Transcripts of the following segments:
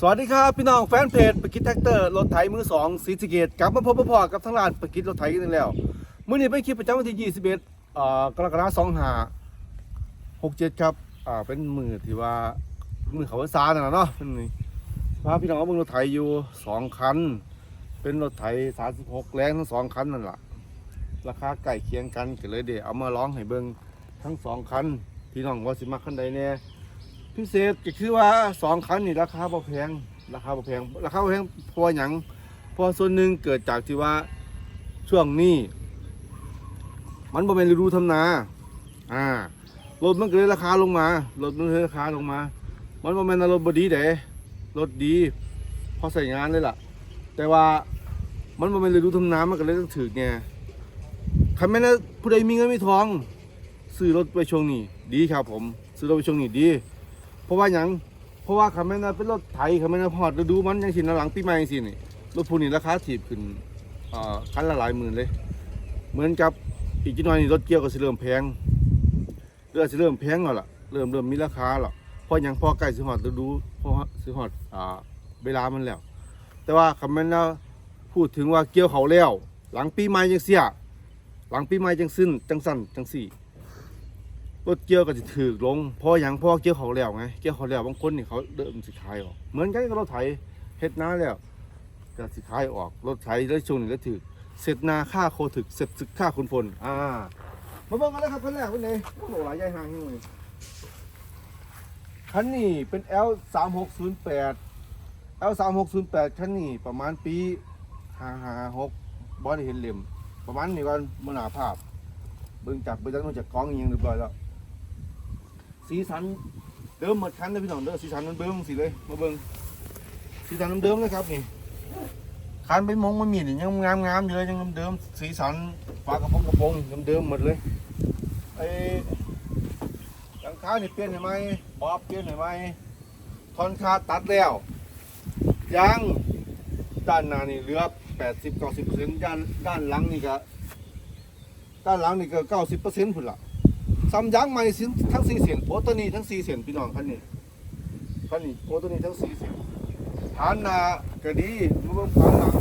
สวัสดีครับพี่น้องแฟนเพจปกิจแท็กเตอร์รถไถมือสองสีสเกตกลับมาพบพ่อกับทั้งร้านปกิจรถไถกันอีกแล้วมื้อนี้เป็นคลิปประจำวันที่ 21เอ่อกรกฎาคม2567 ครับอ่าเป็นมือที่ว่ามือเขาวซาน่นะเนาะเป็นนี่พาพี่น้องเอาเบิ่งรถไถอยู่สองคันเป็นรถไถ36แรงทั้งสองคันนั่นแหละราคาใกล้เคียงกันก็เลยเดี๋ยวเอามาร้องให้เบิ่งทั้งสองคันพี่น้องว่าสิมาคันใดแน่ พิเศษก็คือว่าสองคันนี่ราคาบ่แพงราคาบ่แพงราคาบ่แพงเพราะว่าหยังเพราะส่วนหนึ่งเกิดจากที่ว่าช่วงนี้ มันบ่เป็นฤดูทำนาอ่ารถมันก็เลยราคาลงมารถมันเลยราคาลงมา มันบ่แม่นรถบ่ดีเด้รถดีพอใส่งานเลยล่ะ แต่ว่ามันบ่เป็นฤดูทำนามันก็เลยต้องถือไงคันแม่นผู้ใดมีเงินมีทองซื้อรถไปช่วงนี้ดีครับผม ซื้อรถไปช่วงนี้ดี เพราะว่าหยังเพราะว่าคำแม่น่าเป็นรถไถคำแม่น่าพอดฤดูมันยังสินะหลังปีใหม่สินี่รถพวกนี้ราคาถีบขึ้นอ่อคันละหลายหมื่นเลย เหมือนกับอีกจีน้อยนี่รถเกี่ยวก็สิเริ่มแพงเรือสิเริ่มแพงแล้วล่ะเริ่มเริ่มมีราคาแล้วเพราะหยังพอใกล้สิฮอดฤดูพอสิฮอดอ่าเวลามันแล้ว แต่ว่าคำแม่นว่าพูดถึงว่าเกี่ยวเขาแล้ว หลังปีใหม่จังเสียหลังปีใหม่จังสิ้นจังสั้นจังสี่ รถเกี่ยวก็จะถือลงพราะอย่างพราะเกี่ยวเขาแล้วไงเกี่ยวเขาแล้วบางคนนี่เขาเดิมสิขายออก เหมือนกันกับรถไถเฮ็ดนาแล้วก็สิขายออกรถไถแล้วช่วงนี้ก็ถือเสร็จนาค่าโคถึกเสร็จศึกค่าคุณพลอ่ามาเบิ่งกันเลยครับคันแรกเป็นไงโอ้โหหลายใหญ่ห่างนี่เลยคันนี้เป็น L 3 6 0 8 L 3 6 0 8คันนี้ประมาณปี556บ่ไดเห็นเหลี่ยมประมาณนี้ก่อนมนาภาพ เบิ่งจากเบิ่งจากนู้นจากกล้องอิหยังเรียบร้อยแล้ว สีสันเดิมหมดคันเลยพี่น้องเด้อสีสันมันเบิ่งสีเลยมาเบิ่งสีสันเดิมเลยครับนี่คันไปมองมันมีนี่ยังงามงามอยู่เลยยังเดิมสีสันฝากระโปรงกระโปรงเดิมหมดเลยไอ้หลังคานี่เปลี่ยนให้ไหมบอบเปลี่ยนให้ไหมทอนคาตัดแล้วยางด้านหน้านี่เหลือ80 90%ด้านด้านหลังนี่ก็ด้านหลังนี่ก็เก้าสิบเปอร์เซ็นต์พุ่นละ ซ้ำยางใหม่สิทั้งสี่เสียนโอตัวนี้ทั้งสี่เสียนพี่น้องคันนี้คันนี้โอตัวนี้ทั้งสี่เสียนฐานนาก็ดีมาเบิ่งฐานหลัง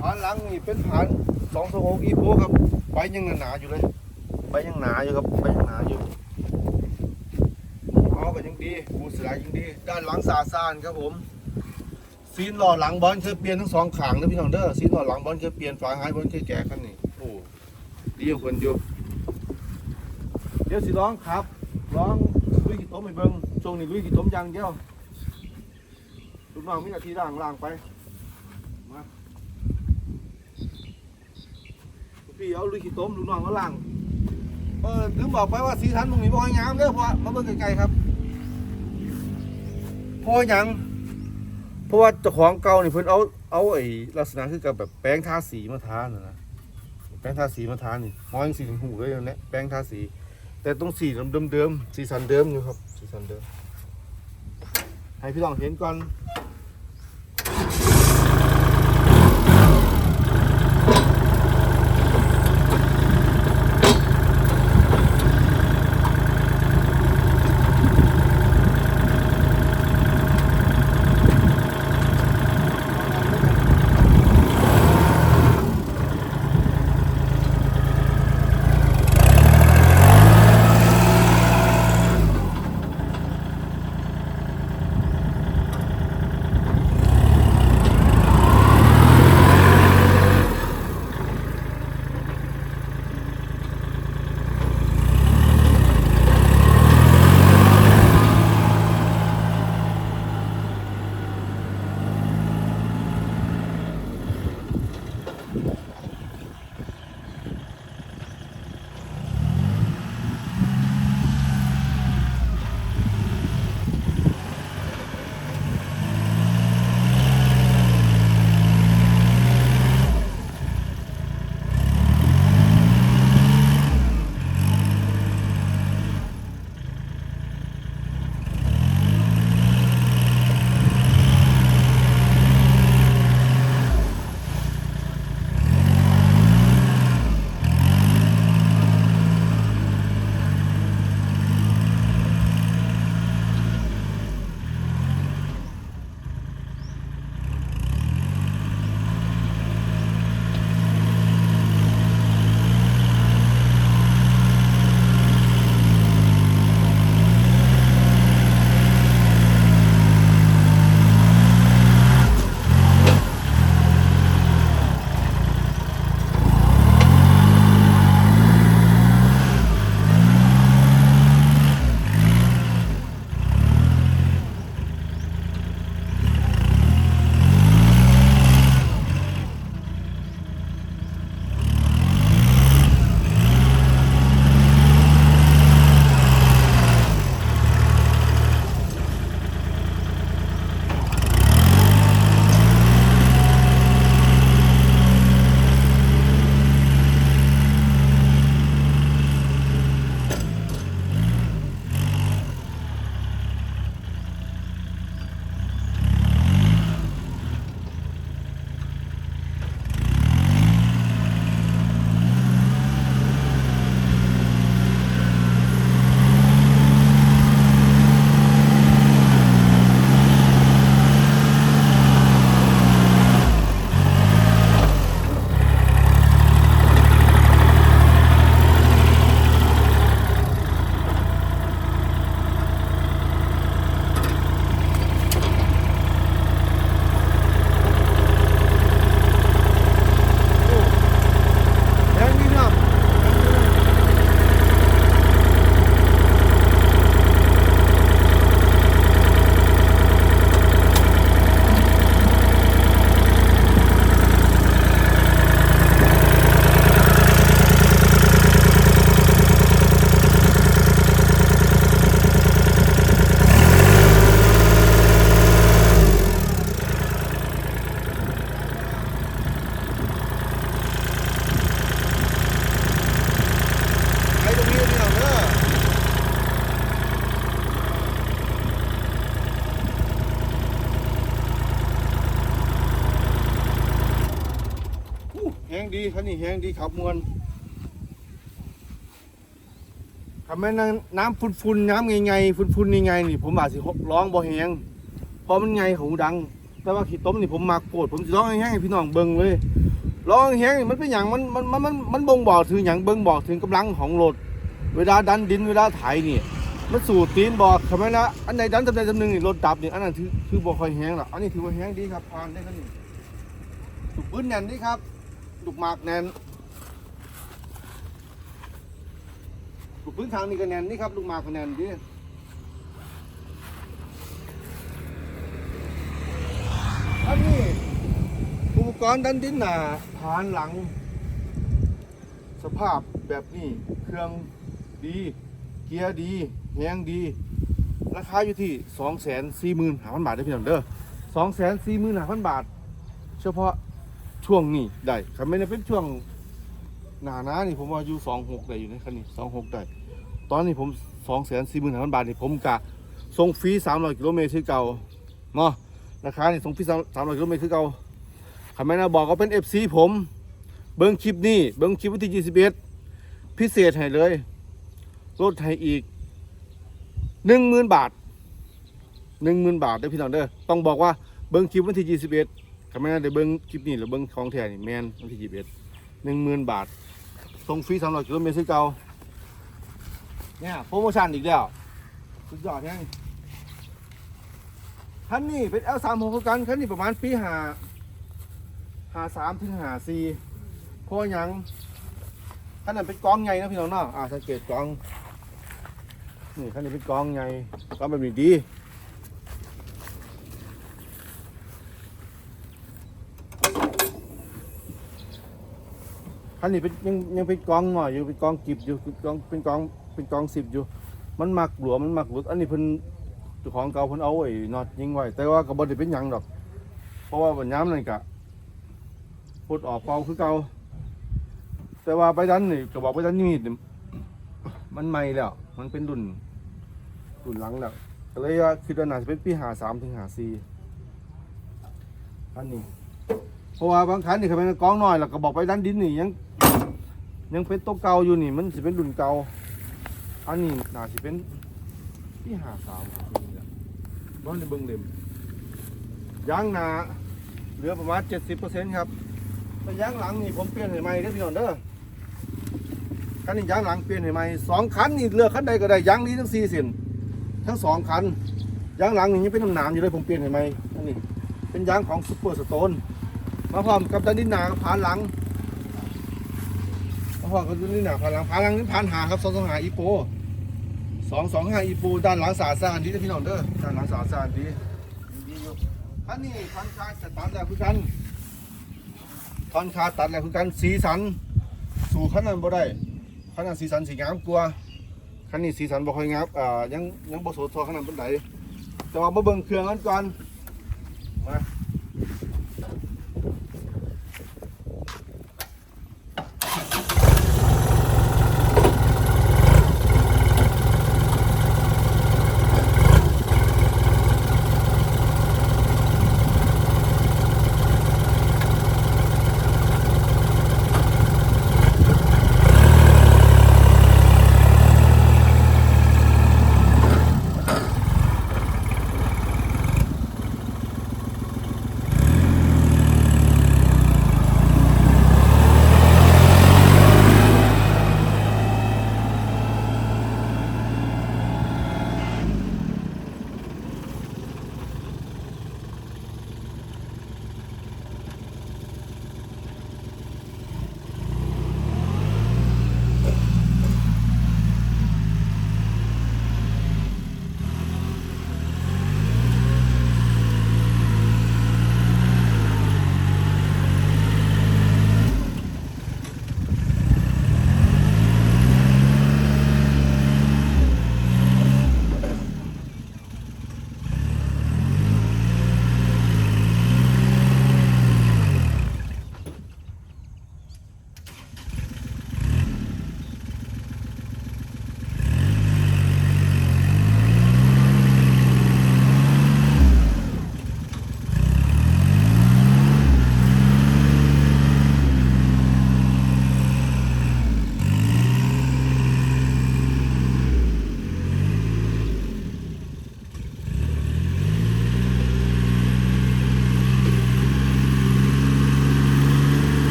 ฐานหลังนี่เป็นฐานสองสองหกอีโพครับใบยังหนาอยู่เลยใบยังหนาอยู่ครับใบยังหนาอยู่เอาก็ยังดีปูเสือยังดี ด้านหลังสาซานครับผมซีนหล่อหลังบอลเคยเปลี่ยนทั้งสองขางนะพี่น้องเด้อซีนหล่อหลังบอลเคยเปลี่ยนฝาหายบอลเคยแก่คันนี้โอ้ดีกว่าคนอยู่ เดี๋ยวสิร้องครับ ร้องลุยกี่ต้มไปเบิ้งช่วงนี้ลุยกี่ต้มย่างเดียวลูกน้องมีหน้าที่ล่างล่างไปมาพี่เอาลุยกี่ต้มลูกน้องก็ล่างเออลืมบอกไปว่าสีสันตรงนี้บ่อยงามเด้อเพราะว่ามาเบิ่งไกลๆครับเพราะหยังเพราะว่าเจ้าของเก่านี่เพิ่นเอาเอาไอ้ลักษณะคือกับแบบแป้งทาสีมาทาน่ะนะแป้งทาสีมาทานี่มองสีถึงหูเลยนะแป้งทาสี แต่ต้องสีเดิมเดิมๆสีสันเดิมอยู่ครับสีสันเดิม ให้พี่ลองเห็นก่อน ดีคันนี้แห้งดีขับมวนคำแม่นน้ำฝุ่นๆน้ำไงๆฝุ่นๆไงนี่ผมอาจสิร้องบ่แห้งเพราะมันไงหูดัง แต่ว่าขี้ต้มนี่ผมมักโปรดผมสิร้องแห้งๆให้พี่น้องเบิ่งเลยร้องแห้งนี่มันเป็นอย่างมันมันมันมันมันบ่งบอกถึงอย่างเบิ่งบอกถึงกำลังของรถเวลาดันดินเวลาไถนี่มันสู่ตีนบอกคำแม่นะอันใดดันจำใดจำหนึ่งนี่รถดับนี่อันนั้นคือคือบ่ค่อยแห้งหรอกอันนี้ถือว่าแห้งดีครับผ่านได้คันนี้ลูกปืนแน่นดีครับ ลูกหมากแน่นลูกพื้นทางนี่ก็แน่นนี่ครับลูกหมากก็แน่นดิอันนี้อุปกรณ์ดันดินหนาผานหลัง สภาพแบบนี้เครื่องดี เกียร์ดีแหงดี ราคาอยู่ที่ 2 4 5,000 บาทได้พี่น้องเด้อ2 4 5,000 บาท เฉพาะ ช่วงนี้ได้ครับไม่ได้เป็นช่วงหนาหนานี่ผมว่าอยู่26ได้อยู่ในคันนี้26ได้ ตอนนี้ผมสองแสนสี่หมื่นห้าพันบาทนี่ผมกะส่งฟรีสามร้อยกิโลเมตรคือเก่าเนาะราคานี่ส่งฟรีสามร้อยกิโลเมตรคือเก่าคำแม่นะบอกก็เป็นเอฟซีผม เบิ้งคลิปนี้เบิ้งคลิปวันที่ยี่สิบเอ็ดพิเศษให้เลยลดให้อีกหนึ่งหมื่นบาทหนึ่งหมื่นบาทเด้อพี่น้องเด้อต้องบอกว่าเบิ้งคลิปวันที่ยี่สิบเอ็ด แม่นะเดี๋ยวเบิ้งคลิปนี้หรือเบิ้งของแท้นี่แมนวันที่ยี่สิบเอ็ดหนึ่งหมื่นบาทส่งฟรีสามร้อยกิโลเมตรคือเก่าเนี่ยโปรโมชั่นอีกแล้วสุดยอดแฮงคันนี้เป็น L 3 6กันคันนี้ประมาณปีหาหาสามถึงหาสี่เพราะยังคันนั้นเป็นกองใหญ่นะพี่น้องเนาะอ่าสังเกตกองนี่คันนี้เป็นกองใหญ่กองแบบนี้ดี นนี้เป็นยังยังเป็นกองหน่อยอยู่เป็นกองกิบอยู่เป็นกองเป็นกองเป็นกองสิบอยู่ มันมักหลวมมันมักหลุดอันนี้เพิ่นเจ้าของเก่าเพิ่นเอาไอ้น็อตยิงไว้แต่ว่าก็บ่ได้เป็นหยังดอก เพราะว่าบัดย้ำนั่นกะพุดออกเป่าคือเก่าแต่ว่าไปดันนี่ก็บอกไปดันนี่นี่มันใหม่แล้ว มันเป็นรุ่นรุ่นหลังแล้วก็เลยว่าคิดว่าน่าจะเป็นปี53ถึง54อันนี้ เพราะว่าบางครั้งนี่เขาเป็นกองหน้อยแล้วก็บอกไปดันดินนี่ยัง ยังเป็นตัวเก่าอยู่นี่ มันสิเป็นรุ่นเก่าอันนี้น่าสิเป็นที่หาสาวบ้านในเบิงเล็มยางหนาเหลือประมาณเจ็ดสิบเปอร์เซ็นต์ครับแต่ยางหลังนี่ผมเปลี่ยนให้ใหม่ได้พี่น้องเด้อคันนี้ยางหลังเปลี่ยนให้ใหม่สองคันนี่เลือกคันใดก็ได้ยางนี้ทั้งสี่เส้นทั้งสองคันยางหลังนี่ยังเป็นน้ำหนามอยู่เลยผมเปลี่ยนให้ใหม่อันนี้เป็นยางของซุปเปอร์สโตน มาพร้อมกับดันดินหนากับผานหลังมาพร้อมกับดันดินหนาผานหลังผานหลังนี่ผานหาครับสองสองหาอีโปสองสองห้าอีปูด้านหลังสาสานดีนะพี่น้องเด้อด้านหลังสาสานดีดีอยู่คันนี้คันคาสตัดแล้วคือกันคันคาตัดแล้วคือกันสีสัน สู่คันนั้นบ่ได้คันนั้นสีสันสีงามกว่าคันนี้สีสันบ่ค่อยงามอ่ายังยังบ่สดทอคันนั้นปานใดแต่ว่ามาเบิ่งเครื่องกันก่อน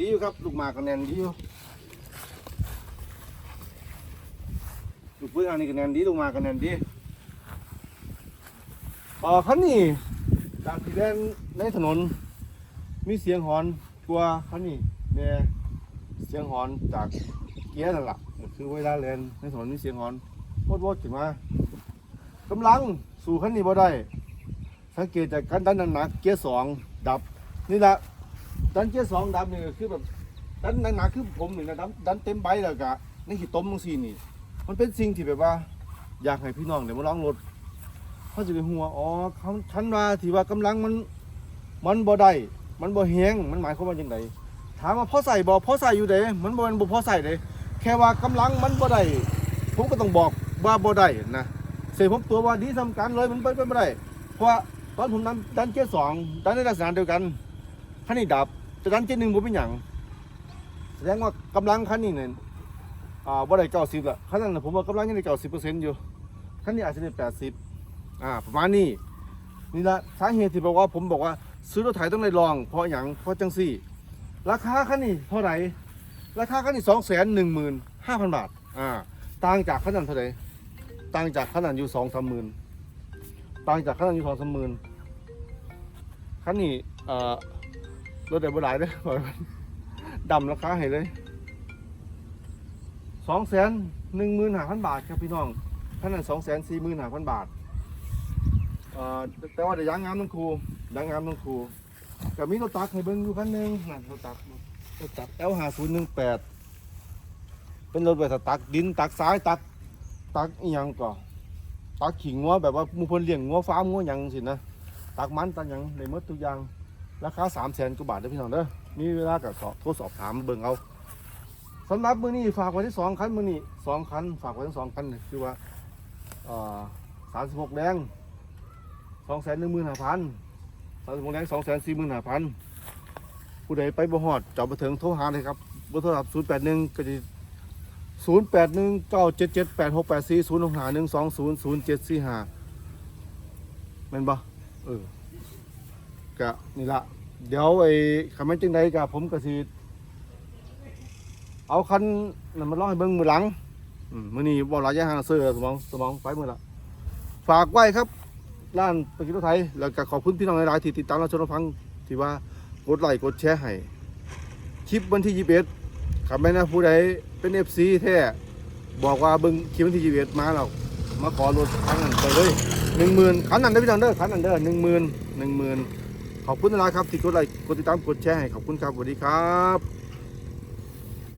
ดีอยู่ครับ ลูกหมากก็แน่นดีอยู่ลูกปืนอันนี้ก็แน่นดีลูกหมากก็แน่นดีเอ่อคันนี้จากที่เล่นในถนน มีเสียงหอนกลัวคันนี้เนี่ยเสียงหอนจากเกียร์นั่นแหละคือเวลาเล่นในถนนมีเสียงหอนวดวดๆขึ้นมากำลังสู่คันนี้บ่ได้สังเกตจากการดันหนักเกียร์สองดับนี่แหละ ดันเกียร์สองดับนี่ก็คือแบบดันหนักๆคือผมนี่นะดันดันเต็มใบแล้วก็นี่ขีต้มบางซีนี่ มันเป็นสิ่งที่แบบว่า อยากให้พี่น้องเดี๋ยวมาลองรถเขาจะไปหัวอ๋อเขาฉันว่าที่ว่ากำลังมันมันบ่ได้มันบ่แห้งมันหมายความว่าจังไดถามว่าพอใส่บ่พอใส่อยู่เด้มันบ่ม่นบ่พอใส่เด้แค่ว่ากำลังมันบ่ได้ผมก็ต้องบอกว่าบ่ได้นะเสียผมตัวว่าดีสำคัญเลยมันเป็นไปบ่ได้เพราะว่าตอนผมดันดันเกียร์สองดันในลักษณะเดียวกัน คันนี้ดับแต่ดันเกียร์หนึ่งผมเป็นหยังแสดงว่ากำลังคันนี้เนี่ยอ่าบ่ได้เก้าสิบละคันนั้นน่ะผมว่ากำลังยังได้เก้าสิบเปอร์เซ็นต์อยู่คันนี้อาจจะได้แปดสิบอ่าประมาณนี้นี่ละสาเหตุที่บอกว่าผมบอกว่าซื้อรถไถต้องได้ลอง เพราะอย่างเพราะจังสี่ ราคาคันนี้เท่าไหร่ราคาคันนี้สองแสนหนึ่งหมื่นห้าพันบาทอ่าต่างจากคันนั้นเท่าไหร่ต่างจากคันนั้นอยู่สองสามหมื่นต่างจากคันนั้นอยู่สองสามหมื่นคันนี้เอ่อ รถเด็บหลายเด้อบอกไว้ก่อนดำราคาให้เลยสองแสนหนึ่งหมื่นห้าพันบาทครับพี่น้องคันนั้นสองแสนสี่หมื่นห้าพันบาทเออแต่ว่าเดี๋ยวยางงามทั้งครูยางงามทั้งครูกับมีรถตักให้เบิ้งอยู่คันหนึ่งนั่นรถตักรถตัก L ห้าศูนย์หนึ่งแปดเป็นรถไว้ถ้าตักดินตักซ้ายตักตักอีหยังก่อนตักขิงงัวแบบว่ามูพิ่นเลี้ยงงัวฟ้ามงัวหยังสินะตักมันตักหยังในมดทุกอย่าง ราคา3 0 0แสนกว่าบาทเด้อพี่น้องเด้อมีเวลาก็สอบโทรสอบถามเบิ่งเอาสำหรับมือนี้ฝากไว้ที่สองคันมือนี้สองคันฝากไว้ทั้งสองคันคือว่าเอ่อ36แดง2 1 5 0 0 0 36แดง2 4 5 0 0 0ผู้ใดไปบ่ฮอดจอบบ่ถึงโทรหาเลยครับเบอร์โทรศัพท์081ก็สิศูนย์แปดหนึ่งเก้าเจ็ดเจ็ดแปดหกแปดสี่ศูนย์หกหาหนึ่งสองศูนย์ศูนย์เจ็ดสี่ห้าแม่นบ่เออ กะนี่ละเดี๋ยวไอ้คำแม่นจังใดกะผมกะสิเอาคันนั่นมาลองให้เบิ่งมือหลังอืมมื้อนี่บ่หลายอย่างเสือสมองสมองไปมือละฝากไว้ครับร้านปกิโลไทยแล้วก็ขอบคุณพี่น้องหลายที่ติดตามเราชนเราฟังที่ว่ากดไลค์กดแชร์ให้คลิปวันที่ 21คขับไม่น่าผู้ใดเป็นเอฟซีแท้บอกว่าเบิ่งคลิปวันที่ 21 มาแล้วมาขอรถคันนั้นไปเลย 10,000คันนั้นได้อพี่น้องเด้อคันนั้นเด้อ10,000 10,000 ขอบคุณนะครับที่กดไลค์กดติดตามกดแชร์ให้ขอบคุณครับสวัสดีครับ